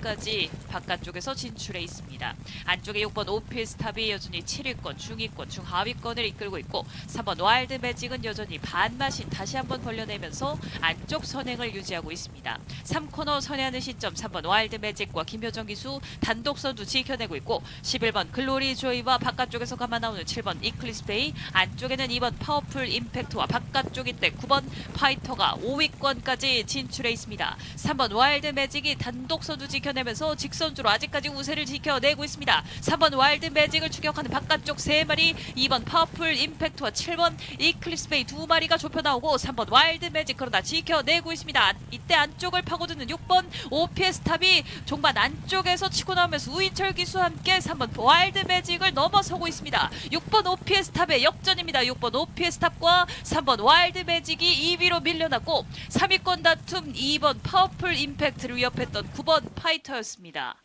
6위권까지 바깥쪽에서 진출해 있습니다. 안쪽에 6번 오피스탑이 여전히 7위권, 중위권, 중하위권을 이끌고 있고 3번 와일드 매직은 여전히 반마신 다시 한번 걸려내면서 안쪽 선행을 유지하고 있습니다. 3코너 선회하는 시점 3번 와일드 매직과 김효정 기수 단독 선두 지켜내고 있고 11번 글로리 조이와 바깥쪽에서 감아 나오는 7번 이클리스페이 안쪽에는 2번 파워풀 임팩트와 바깥쪽인데 9번 파이터가 5위권까지 진출해 있습니다. 3번 와일드 매직이 단독 선두 지켜 내면서 직선주로 아직까지 우세를 지켜내고 있습니다. 3번 와일드 매직을 추격하는 바깥쪽 3마리 2번 파워풀 임팩트와 7번 이클리스페이 두 마리가 좁혀 나오고 3번 와일드 매직 그러나 지켜내고 있습니다. 이때 안쪽을 파고드는 6번 OPS 탑이 종반 안쪽에서 치고 나오면서 우인철 기수와 함께 3번 와일드 매직을 넘어서고 있습니다. 6번 OPS 탑의 역전입니다. 6번 OPS 탑과 3번 와일드 매직이 2위로 밀려났고 3위권 다툼 2번 파워풀 임팩트를 위협했던 9번 파이 터였습니다.